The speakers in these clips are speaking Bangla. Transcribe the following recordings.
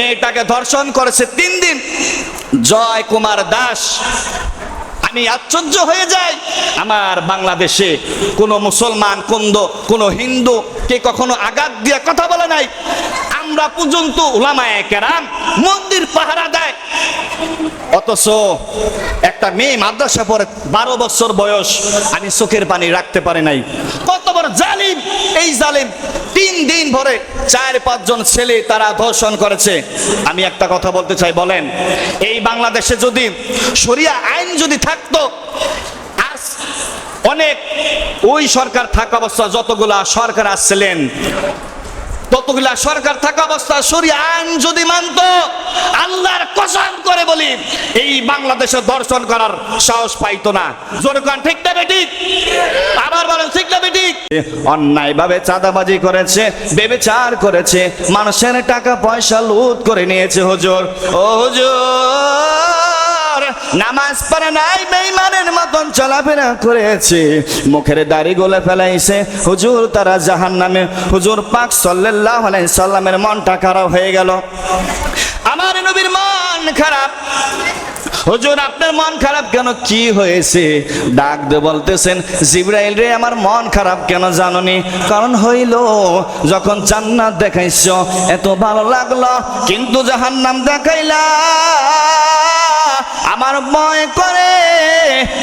মেয়েটাকে ধর্ষণ করেছে তিন দিন। জয় কুমার দাস। আমি আশ্চর্য হয়ে যাই। আমার বাংলাদেশে কোনো মুসলমান, কুন্দ, কোনো হিন্দু কে কখনো আঘাত দিয়ে কথা বলে নাই। আমরা পর্যন্ত ওলামায় কেরাম মন্দির পাহারা দেয়। অথচ একটা মেয়ে মাদ্রাসা পড়ে, বারো বছর বয়স, আমি চোখের পানি রাখতে পারি নাই। কত বড় জালিম! এই জালেম তিন দিন ভরে চার পাঁচজন ছেলে তারা ধর্ষণ করেছে। আমি একটা কথা বলতে চাই, বলেন, এই বাংলাদেশে যদি সরিয়া আইন যদি থাকতো অনেক ওই সরকার থাকা অবস্থা যতগুলা সরকার আসছিলেন ততগুলা সরকার থাকা অবস্থা সরিয়া আইন যদি মানত, আল্লাহর কসম করে বলি, এই বাংলাদেশে দর্শন করার সাহস পাইতো না। জোরকান ঠিক না বেঠিক আবার বলেন, ঠিক না বেঠিক অন্যায় ভাবে চাঁদাবাজি করেছে, বেবেচার করেছে, মানুষের টাকা পয়সা লুট করে নিয়েছে, হুজুর। ও হুজুর! নামাজ পড়ে নাই, বেঈমানের মতন চলাফেরা করেছে। মুখের দাড়ি গোলে ফেলাইছে। হুজুর তারা জাহান নামে হুজুর পাক সাল্লাল্লাহু আলাইহি সাল্লামের মনটা খারাপ হয়ে গেল। আমার নবীর মন খারাপ। হুজুর, আপনার মন খারাপ কেন? কি হয়েছে? ডাক দে বলতেছেন, জিব্রাইল রে, আমার মন খারাপ কেন জাননি? কারণ হইল, যখন জান্নাত দেখাইছ, এত ভালো লাগল, কিন্তু জাহান্নাম দেখাইলা। আমার ভয় করে,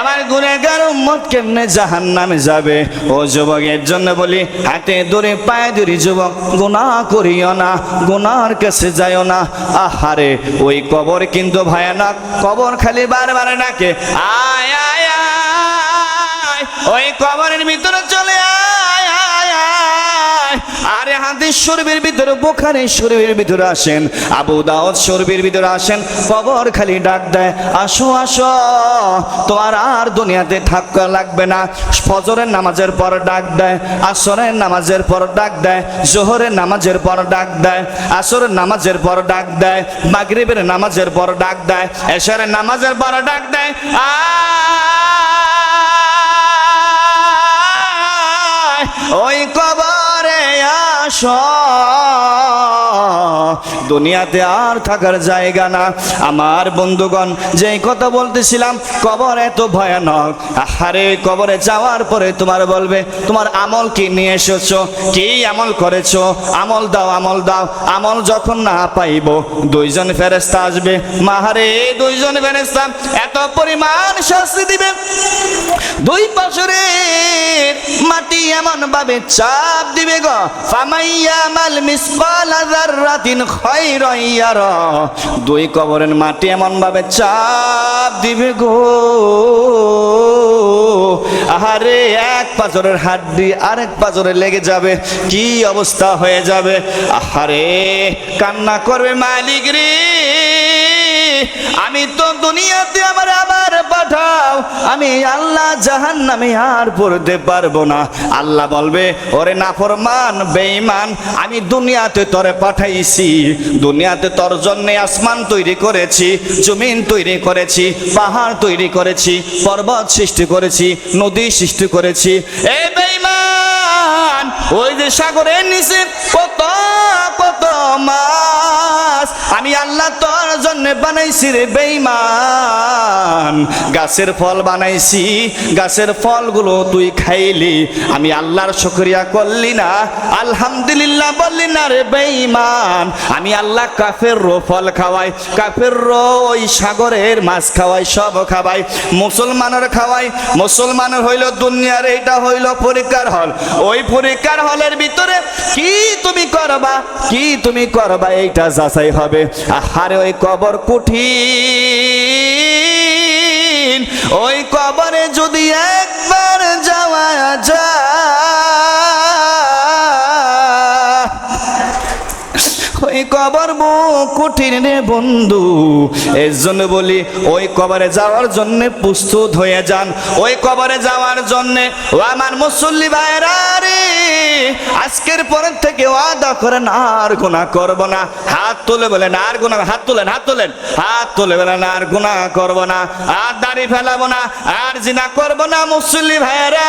আমার গুনেগার উম্মত কেমনে জাহান নামে যাবে? ও যুবকের জন্য বলি, হাতে দূরে পায়ে দূরে যুবক, গুনাহ করিও না গুনার কাছে যাইও না। আহারে, ওই কবর কিন্তু ভয়ানক, কবর খালি বারবার ডাকে, আয় আয় আয়, ওই কবরের ভিতরে চলে আয়। আরে হাদিস শরীফের ভিতরে, বোখারি শরীফের ভিতরে আসেন, আবু দাউদ শরীফের ভিতরে আসেন, কবর খালি ডাক দেয়, আসো আসো। তো আর আর দুনিয়াতে থাকা লাগবে না। ফজরের নামাজের পর ডাক দেয়, আসরের নামাজের পর ডাক দেয়, জোহরের নামাজের পর ডাক দেয়, আসরের নামাজের পর ডাক দেয়, মাগরিবের নামাজের পর ডাক দেয়, এশারের নামাজের পর ডাক দেয়, আয়। ওই কবরে আস। দুনিয়াতে আর থাকার জায়গা না। আমার বন্ধুগণ, যেই কথা বলতেছিলাম, কবর এত ভয়ানক। আহারে, কবরে যাওয়ার পরে তোমার বলবে, তোমার আমল কি নিয়ে এসেছ? কি আমল করেছ? আমল দাও আমল দাও। আমল যখন না পাইব, দুইজন ফেরেস্তা আসবে। মাহারে, দুইজন ফেরেস্তা এত পরিমাণ শাস্তি দিবে। দুই বছরের মাটি এমন ভাবে চাপ দিবে গো। ফামাইয়া মাল মিসকাল যাররাতিন দুই কবরের মাটি এমন ভাবে চাপ দিবে গো। আহারে, এক পাচরের হাড্ডি আরেক পাজরে লেগে যাবে, কি অবস্থা হয়ে যাবে? আহারে, কান্না করবে মালিক রে। আমি তো দুনিয়াতে আমার আবার পাঠাও। আমি আল্লাহ জাহান নামে আর পড়তে পারব না। আল্লাহ বলবে, ওরে নাফরমান, বেঈমান, আমি দুনিয়াতে তরে পাঠাইছি। দুনিয়াতে তোর জন্যে আসমান তৈরি করেছি, জমিন তৈরি করেছি, পাহাড় তৈরি করেছি, পর্বত সৃষ্টি করেছি, নদী সৃষ্টি করেছি। এ বেঈমান, ওই যে সাগরের নিচে কত কত আমি আল্লাহ তোর জন্য বানাইছি রে বেঈমান। গাছের ফল বানাইছি, গাছের ফলগুলো তুই খাইলি। আমি আল্লাহর শুকরিয়া করলি না, আলহামদুলিল্লাহ বললি না রে বেঈমান। আমি আল্লাহ কাফের রো ফল খাওয়াই কাফের রো ওই সাগরের মাছ খাওয়াই, সব খাওয়াই। মুসলমানের খাওয়াই, মুসলমানের হইল দুনিয়ার, এইটা হইল পরীক্ষার হল। ওই পরীক্ষার হলের ভিতরে কি তুমি করবা? তুমি করবা এইটা যাচাই হবে। আহারে, ওই কবর কুঠি ওই কবরে যদি একবার যাওয়া যায় ওই কবর কঠিন রে বন্ধু। এর জন্য বলি, ওই কবরে যাওয়ার জন্য প্রস্তুত হয়ে যান। ওই কবরে যাওয়ার জন্য, ও আমার মুসল্লি ভাইরা রে, আজকের পরের থেকে ওয়াদা করেন, আর গুনাহ করব না। হাত তুলে বলেন, আর গুনাহ, হাত তুলেন হাত তুলেন। হাত তুলে বলেন, আর গুনাহ করব না। আর দাড়ি ফেলাবো না, আর জিনা করব না মুসল্লি ভাইরা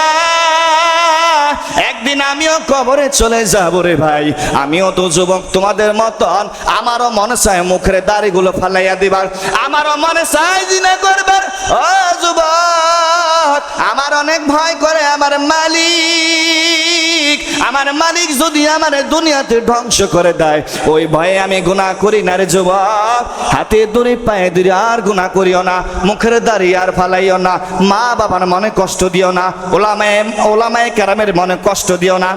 একদিন আমিও কবরে চলে যাব রে ভাই। আমিও তো যুবক, তোমাদের মতন আমারও মনে চায় মুখের দাড়িগুলো ফালাইয়া দিবার। আমারও মনে চায় জিনা করবার। ও যুবক, আমার অনেক ভয় করে আমার মালিক। আমার মালিক যদি আমার দুনিয়াতে ধ্বংস করে দেয়, ওই ভয়ে আমি গুনাহ করি না রে যুবক। হাতে দড়ি, পায়ে দড়ি আর গুনাহ করিও না, মুখের দাড়ি আর ফালাইও না। মা বাবার মনে কষ্ট দিও না, ওলামায় ওলামায় কেরামের মনে কষ্ট দিও না।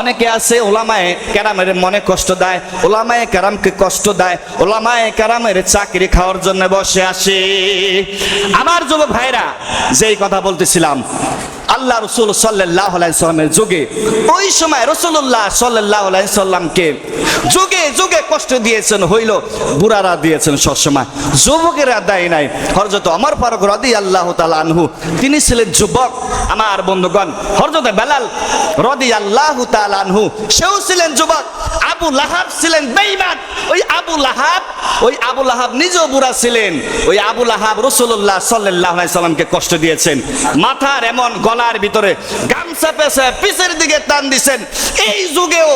অনেকে আছে ওলামায় ক্যারামের মনে কষ্ট দেয়, ওলামায় ক্যারামকে কষ্ট দেয়, ওলামায় ক্যারামের চাকরি খাওয়ার জন্য বসে আসে। আমার যুব ভাইরা, যেই কথা বলতেছিলাম আল্লাহ রসুল সাল্লাহ সাল্লামের যুগে, ওই সময় রসুল্লাহ সাল্লাহ সাল্লামকে যুগে যুগে কষ্ট দিয়েছেন, হইল বুড়ারা দিয়েছেন সবসময়। যুবকেরা দেয় নাই। হরজত অমর ফারুক রদি আল্লাহ তালা আনহু, তিনি ছিলেন যুবক। আমার বন্ধুগণ হরজত বেলাল রদি আল্লাহ তালা আনহু, সেও ছিলেন যুবক। আবু লাহাব ছিলেন বেঈমান ওই আবু লাহাব, ওই আবু লাহাব নিজেও বুড়া ছিলেন। ওই আবু লাহাব রসুল্লাহ সাল্লাহ সাল্লামকে কষ্ট দিয়েছেন। মাথার এমন গলার ভিতরে গামছা পেছে পিছের দিকে টান দিছেন। এই যুগেও,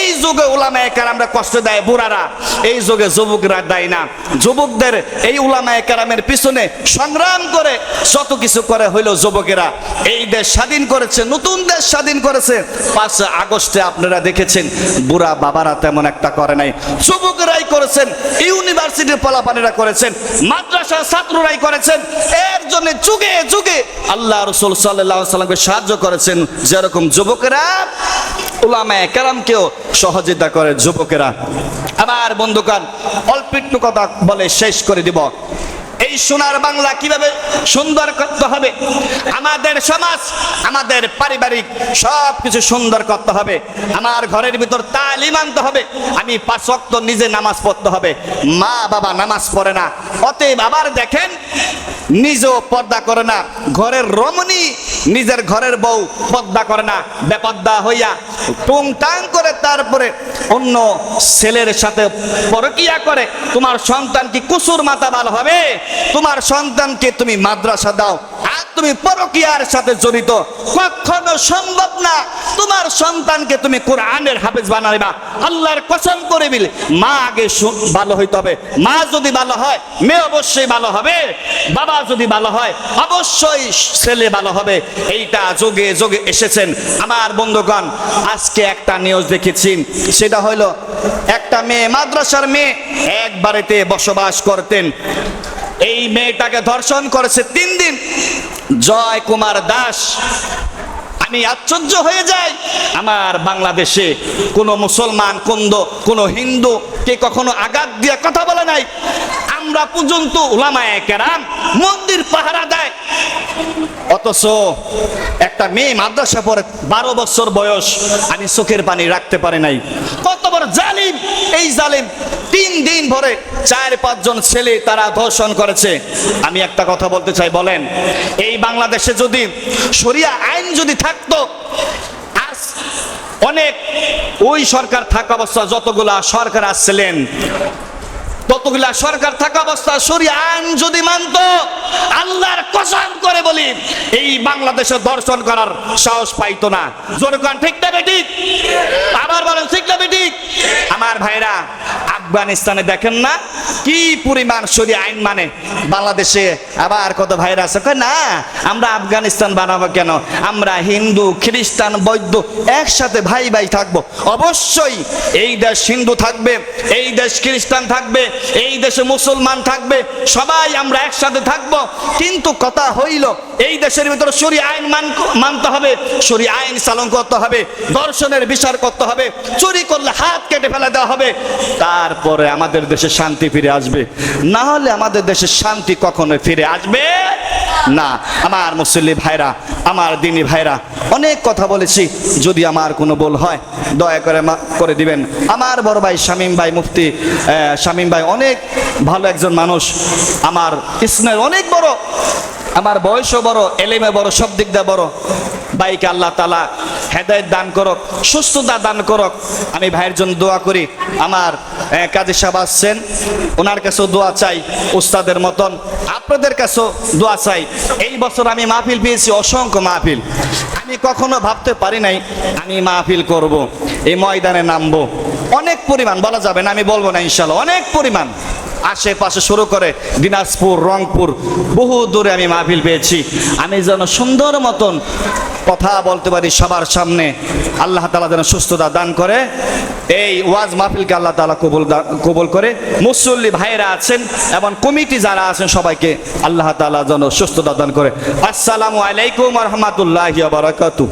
এই যুগে উলামায়ে কেরামরা কষ্ট দেয় বুড়ারা। এই যুগে যুবকরা দেয় না। যুবকদের এই উলামায়ে কেরামের পিছনে সংগ্রাম করে যত কিছু করে হইল যুবকেরা। এই দেশ স্বাধীন করেছে, নতুন দেশ স্বাধীন করেছে। পাঁচ আগস্টে আপনারা দেখেছেন, বুড়া বাবারা তেমন একটা করে নাই। যুবকরাই করেছেন, ইউনিভার্সিটির পোলাপানেরা করেছেন মাদ্রাসা ছাত্ররাই করেছেন। এর জন্য যুগে যুগে আল্লাহ রসুল সাল্লাহ সাল্লামকে সাহায্য করেছেন যেরকম যুবকেরা, উলামায়ে কেরামকেও সহযোগিতা করে যুবকেরা। আবার বন্ধুকান অল্প একটু কথা বলে শেষ করে দিব। এই সোনার বাংলা কীভাবে সুন্দর করতে হবে? আমাদের সমাজ, আমাদের পারিবারিক সব কিছু সুন্দর করতে হবে। আমার ঘরের ভিতর তালিম আনতে হবে। আমি পাঁচ ওয়াক্ত নিজে নামাজ পড়তে হবে। মা বাবা নামাজ পড়ে না। অতএব আবার দেখেন, নিজেও পর্দা করে না। ঘরের রমণী নিজের ঘরের বউ পর্দা করে না। বেপর্দা হইয়া টুং টাং করে তারপরে অন্য ছেলের সাথে পরকিয়া করে। তোমার সন্তান কি কুসুর মাথা ভালো হবে? তোমার সন্তানকে তুমি মাদ্রাসা দাও, আর তুমি পরকিয়ার সাথে জড়িত। কখনো সম্ভব না তোমার সন্তানকে তুমি কোরআনের হাফেজ বানাইবা। আল্লাহর কসম করে বিল, মা আগে ভালো হইতে হবে। মা যদি ভালো হয়, মেয়ে অবশ্যই ভালো হবে। বাবা যদি ভালো হয়, অবশ্যই ছেলে ভালো হবে। এইটা যোগে যোগে এসেছেন। আমার বন্ধুগণ, আজকে একটা নিউজ দেখেছি। সেটা হলো একটা মেয়ে, মাদ্রাসার মেয়ে এক বাড়িতে বসবাস করতেন। এই মেয়েটাকে ধর্ষণ করেছে তিন দিন। জয় কুমার দাস। আমি আশ্চর্য হয়ে যাই। আমার বাংলাদেশে কোনো মুসলমান, কুন্দ, কোনো হিন্দু, কে কখনো আঘাত দিয়ে কথা বলে নাই। আমরা পর্যন্ত ওলামায় কেরাম মন্দির পাহারা দেয়। অথচ একটা মেয়ে মাদ্রাসা পরে বারো বছর বয়স, আমি চোখের পানি রাখতে পারে নাই। কত বড় জালিম! এই জালিম তিন দিন ভরে চার পাঁচজন ছেলে তারা ধর্ষণ করেছে। আমি একটা কথা বলতে চাই, বলেন, এই বাংলাদেশে যদি শরিয়া আইন যদি থাকতো অনেক ওই সরকার থাকা অবস্থা যতগুলা সরকার আসছিলেন ততগুলা সরকার থাকা অবস্থা সরি আইন যদি মানত, আল্লাহর কসম করে বলি, এই বাংলাদেশে দর্শন করার সাহস পাইতো না। জনগণ ঠিক না বেটি আবার বলেন, ঠিক না বেটি আমার ভাইরা আফগানিস্তানে দেখেন না? কি পরিমাণ সরিয়া আইন মানে? বাংলাদেশে আবার কত ভাইরা আছে? না, আমরা আফগানিস্তান বানাবো কেন? আমরা হিন্দু, খ্রিস্টান, বৌদ্ধ একসাথে ভাই ভাই থাকব। অবশ্যই এই দেশ হিন্দু থাকবে, এই দেশ খ্রিস্টান থাকবে, এই দেশে মুসলমান থাকবে, সবাই আমরা একসাথে থাকব। কিন্তু কথা হইল, এই দেশের ভিতরে সরি আইন মান, মানতে হবে সরি আইন চালন করতে হবে, দর্শনের বিচার করতে হবে, চুরি করলে হাত কেটে ফেলে দেওয়া হবে। তারপরে আমাদের দেশে শান্তি ফিরে আসবে। না হলে আমাদের দেশে শান্তি কখনো ফিরে আসবে না। আমার মুসল্লি ভাইরা, আমার দিনী ভাইরা, অনেক কথা বলেছি। যদি আমার কোনো বল হয়, দয়া করে করে দিবেন। আমার বড় ভাই শামীম ভাই মুফতি শামীম ভাই অনেক ভালো একজন মানুষ। আমার ইসমের অনেক বড়। আমার বয়সও বড়, এলেমে বড়, সব দিক দিয়ে বড়। ভাইকে আল্লাহ তালা হেদায়ত দান করক, সুস্থতা দান করক। আমি ভাইয়ের জন্য দোয়া করি। আমার কাজী সাহেব আসছেন। ওনার কাছেও দোয়া চাই, উস্তাদের মতন। আপনাদের কাছেও দোয়া চাই। এই বছর আমি মাহফিল পেয়েছি, অসংখ্য মাহফিল। আমি কখনো ভাবতে পারি নাই, আমি মাহফিল করব। এই ময়দানে নামবো। অনেক পরিমাণ, বলা যাবে না, আমি বলব না, ইনশাল্লাহ। অনেক পরিমাণ। আশেপাশে শুরু করে দিনাজপুর, রংপুর, বহু দূরে আমি মাহফিল পেয়েছি। আমি যেন সুন্দর মতন কথা বলতে পারি সবার সামনে। আল্লাহ তালা যেন সুস্থতা দান করে। এই ওয়াজ মাহফিলকে আল্লাহ তালা কবুল কবুল করে। মুসল্লি ভাইরা আছেন এবং কমিটি যারা আছেন সবাইকে আল্লাহ তালা যেন সুস্থতা দান করে। আসসালামু আলাইকুম রহমতুল্লাহ বারাকাতু